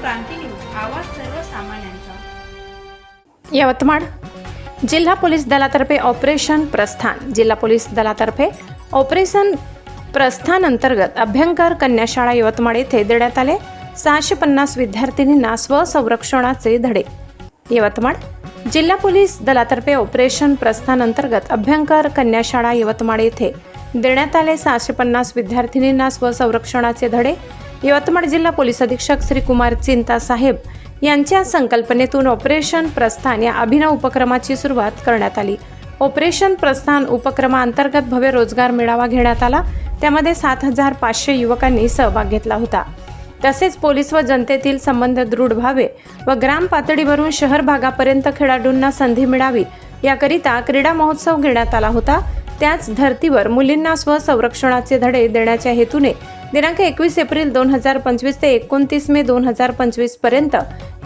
क्रांती news आवाज सर्वसामान्यांचा. यवतमाळ. जिल्हा पोलीस दलातर्फे ऑपरेशन प्रस्थान. जिल्हा पोलीस दलातर्फे ऑपरेशन प्रस्थान अंतर्गत अभ्यंकर कन्याशाळा यवतमाळ येथे देण्यात आले. सहाशे पन्नास विद्यार्थिनींना स्वसंरक्षणाचे धडे. यवतमाळ. जिल्हा पोलीस दलातर्फे ऑपरेशन प्रस्थान अंतर्गत अभ्यंकर कन्याशाळा यवतमाळ येथे देण्यात आले. सहाशे पन्नास विद्यार्थिनींना स्वसंरक्षणाचे धडे. यवतमाळ जिल्हा पोलीस अधीक्षक श्री कुमार चिंता साहेब यांच्या संकल्पनेतून ऑपरेशन प्रस्थान या अभिनव उपक्रमाची सुरुवात करण्यात आली. ऑपरेशन प्रस्थान उपक्रमाअंतर्गत भव्य रोजगार मेळावा घेण्यात आला. त्यामध्ये सात हजार पाचशे युवकांनी सहभाग घेतला होता. तसेच पोलीस व जनतेतील संबंध दृढ व्हावे व ग्राम पातळीवरून शहर भागापर्यंत खेळाडूंना संधी मिळावी याकरिता क्रीडा महोत्सव घेण्यात आला होता. त्याच धर्तीवर मुलींना स्वसंरक्षणाचे धडे देण्याच्या हेतूने दिनांक एकवीस एप्रिल दोन हजार पंचवीस ते एकोणतीस मे दोन हजार पंचवीसपर्यंत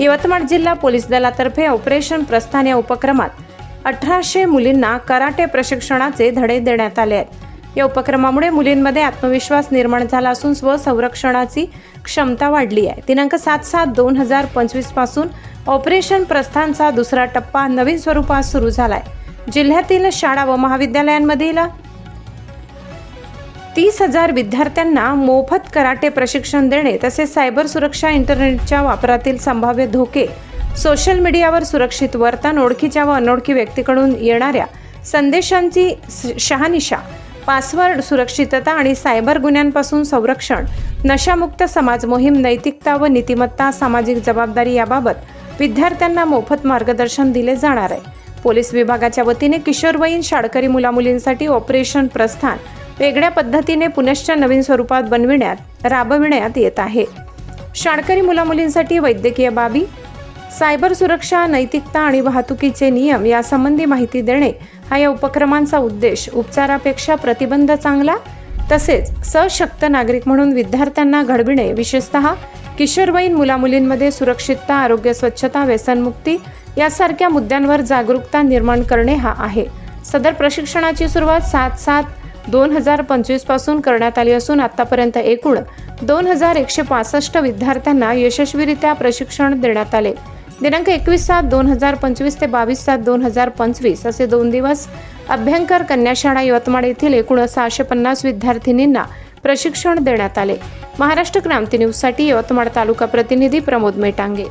यवतमाळ जिल्हा पोलीस दलातर्फे ऑपरेशन प्रस्थान या उपक्रमात अठराशे मुलींना कराटे प्रशिक्षणाचे धडे देण्यात आले आहेत. या उपक्रमामुळे मुलींमध्ये आत्मविश्वास निर्माण झाला असून स्वसंरक्षणाची क्षमता वाढली आहे. दिनांक सात सात दोन हजार पंचवीसपासून ऑपरेशन प्रस्थानचा दुसरा टप्पा नवीन स्वरूपात सुरू झाला आहे जिल्ह्यातील शाळा व महाविद्यालयांमधील तीस हजार विद्यार्थ्यांना मोफत कराटे प्रशिक्षण देणे तसेच सायबर सुरक्षा इंटरनेटच्या वापरातील संभाव्य धोके सोशल मीडियावर सुरक्षित वर्तन ओळखीच्या व अनोळखी व्यक्तीकडून येणाऱ्या संदेशांची शहानिशा पासवर्ड सुरक्षितता आणि सायबर गुन्ह्यांपासून संरक्षण नशामुक्त समाज मोहीम नैतिकता व नीतिमत्ता सामाजिक जबाबदारी याबाबत विद्यार्थ्यांना मोफत मार्गदर्शन दिले जाणार आहे. पोलीस विभागाच्या वतीने किशोरवयीन शाळकरी मुलामुलींसाठी ऑपरेशन प्रस्थान वेगळ्या पद्धतीने पुनश्च नवीन स्वरूपात बनविण्यात राबविण्यात येत आहे. शाळकरी मुलामुलींसाठी वैद्यकीय बाबी सायबर सुरक्षा नैतिकता आणि वाहतुकीचे नियम यासंबंधी माहिती देणे हा या उपक्रमांचा उद्देश. उपचारापेक्षा प्रतिबंध चांगला तसेच सशक्त नागरिक म्हणून विद्यार्थ्यांना घडविणे विशेषतः किशोरवयीन मुलामुलींमध्ये सुरक्षितता आरोग्य स्वच्छता व्यसनमुक्ती यासारख्या मुद्द्यांवर जागरूकता निर्माण करणे हा आहे. सदर प्रशिक्षणाची सुरुवात सात सात दोन हजार पंचवीसपासून करण्यात आली असून आतापर्यंत एकूण दोन हजार एकशे पासष्ट विद्यार्थ्यांना यशस्वीरित्या प्रशिक्षण देण्यात आले. दिनांक एकवीस सात दोन हजार पंचवीस ते बावीस सात दोन हजार पंचवीस असे दोन दिवस अभ्यंकर कन्याशाळा यवतमाळ येथील एकूण सहाशे पन्नास विद्यार्थिनींना प्रशिक्षण देण्यात आले. महाराष्ट्र क्रांती न्यूजसाठी यवतमाळ तालुका प्रतिनिधी प्रमोद मेटांगे.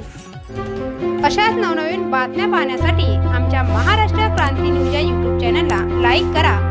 अशाच नवनवीन बातम्या पाहण्यासाठी आमच्या महाराष्ट्र क्रांती न्यूज या यूट्यूब चॅनलला लाईक करा.